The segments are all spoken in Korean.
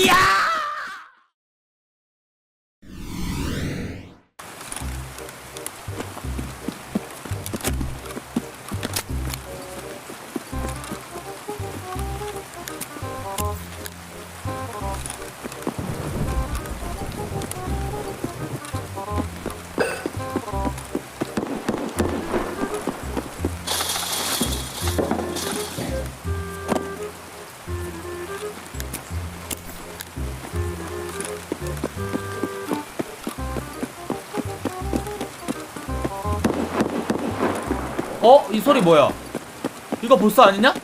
이 어? 이 소리 뭐야? 이거 보스 아니냐?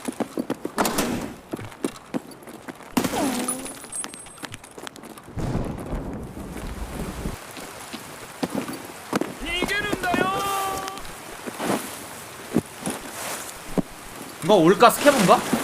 이거 올까 스캐브인가?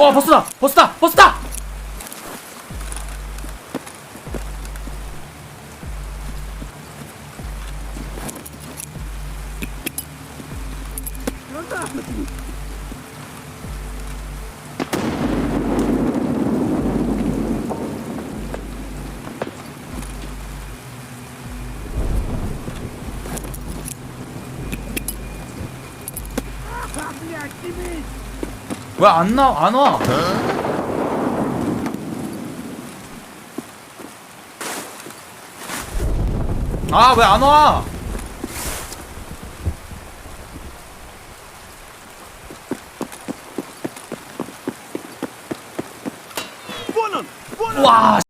어 버스다 버스다 버스다 왜 안 나, 안 와? 아, 왜 안 와? 와,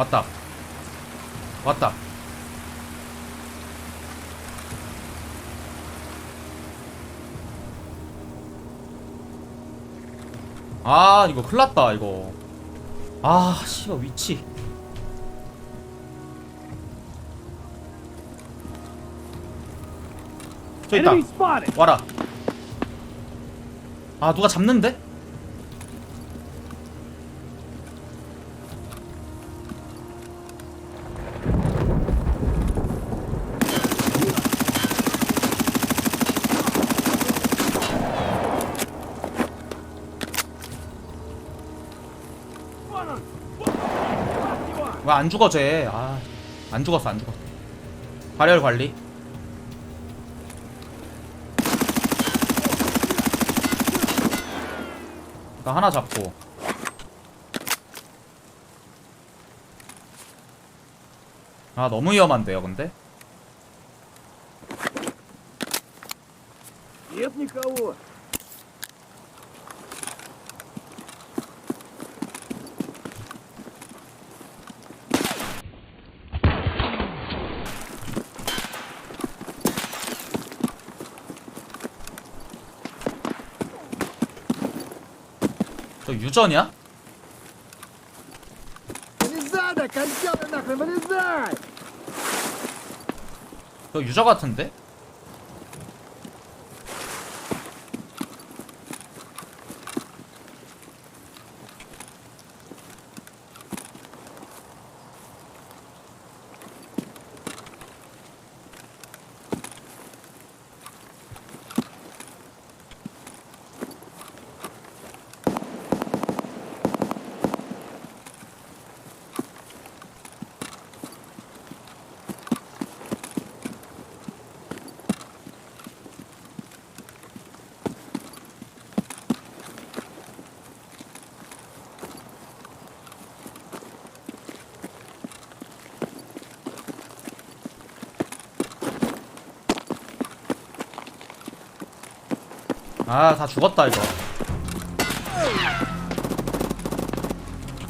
왔다. 왔다. 아, 이거 큰일 났다, 이거. 아, 씨발, 위치. 저 있다. 와라. 아, 누가 잡는데? 왜 안 죽어 쟤? 아, 안 죽었어, 안 죽었어. 발열 관리. 일단 하나 잡고. 아, 너무 위험한데요, 근데? Нет никого. 저 유전이야? 저 그 유저 같은데? 아 다 죽었다 이거.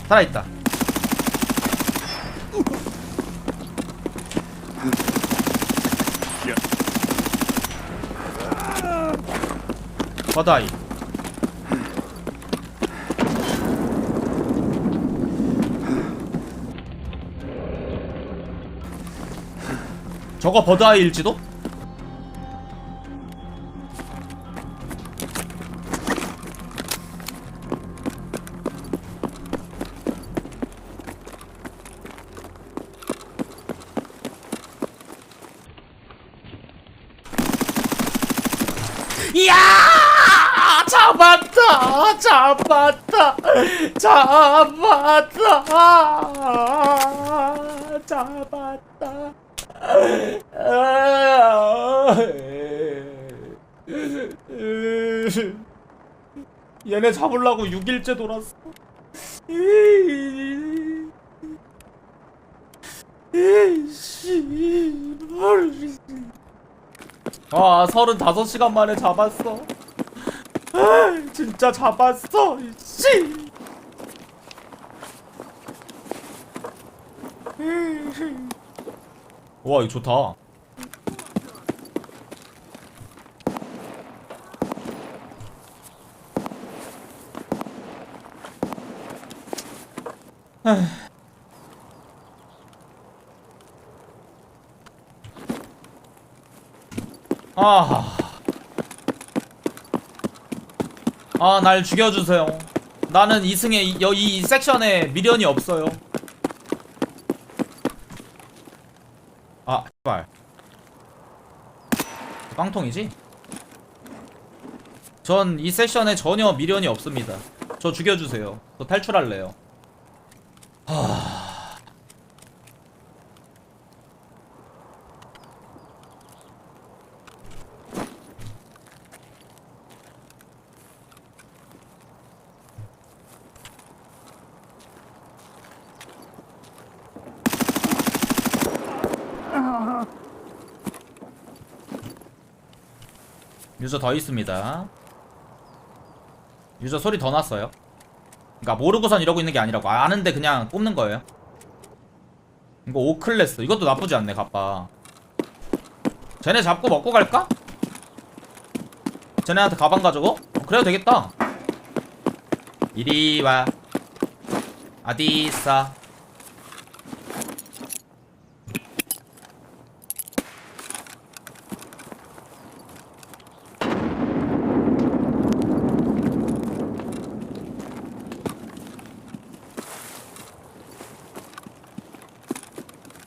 살아있다. 바다이. 저거 버드아이일지도? 잡았다. 잡았다. 잡았다. 얘네 잡으려고 6일째 돌았어. 아, 35시간 만에 잡았어. 아, 진짜 잡았어. 씨. 와, 이거 좋다. 아. 아, 날 죽여주세요. 나는 이승에 이, 여- 이 섹션에 미련이 없어요. 아, 제발. 깡통이지? 전이 세션에 전혀 미련이 없습니다. 저 죽여주세요. 저 탈출할래요. 유저 더 있습니다. 유저 소리 더 났어요. 그러니까 모르고선 이러고 있는 게 아니라고 아, 아는데 그냥 뽑는 거예요. 이거 5클래스 이것도 나쁘지 않네 갑바. 쟤네 잡고 먹고 갈까? 쟤네한테 가방 가지고? 어, 그래도 되겠다. 이리 와. 어디 있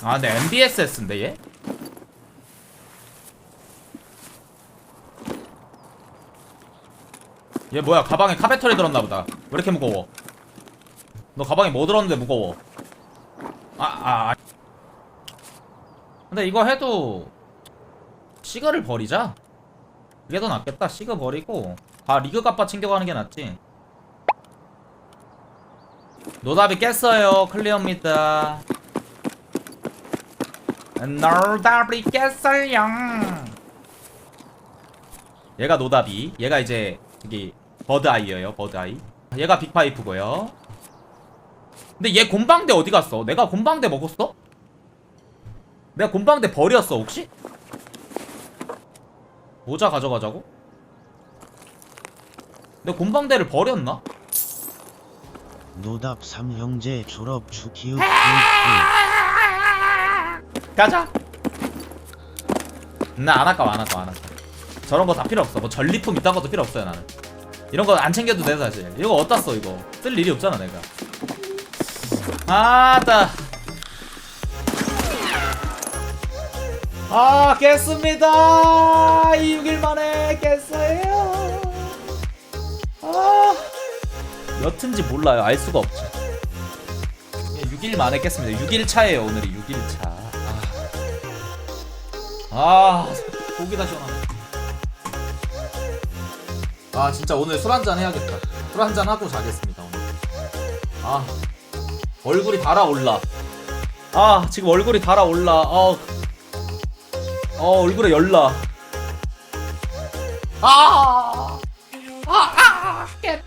아, 근데 MBSS인데 얘? 얘 뭐야? 가방에 카페터리 들었나 보다. 왜 이렇게 무거워? 너 가방에 뭐 들었는데 무거워? 아, 아, 아. 근데 이거 해도 시그를 버리자. 이게 더 낫겠다. 시그 버리고 아 리그 값바 챙겨가는 게 낫지. 노답이 깼어요. 클리어입니다. 노답이 깼어요. 얘가 노답이. 얘가 이제 저기 버드 아이예요. 버드 아이. 얘가 빅파이프고요. 근데 얘 곰방대 어디 갔어? 내가 곰방대 먹었어? 내가 곰방대 버렸어 혹시? 모자 가져가자고? 내가 곰방대를 버렸나? 노답 삼형제 졸업 축기읍 가자. 나 안 아까워 안 아까워 안 아까워. 저런 거 다 필요 없어. 뭐 전리품 이딴 것도 필요 없어요 나는. 이런 거 안 챙겨도 돼 사실. 이거 어디다 써 이거. 쓸 일이 없잖아 내가. 아따. 아 깼습니다. 6일 만에 깼어요. 아 여튼지 몰라요. 알 수가 없지. 6일 만에 깼습니다. 6일 차예요 오늘이 6일 차. 아, 아 속이 다 시원하네. 아 진짜 오늘 술 한잔 해야겠다. 술 한잔 하고 자겠습니다 오늘. 아 얼굴이 달아올라. 아 지금 얼굴이 달아올라. 어, 어 얼굴에 열나. 아, 아, 아, 깼.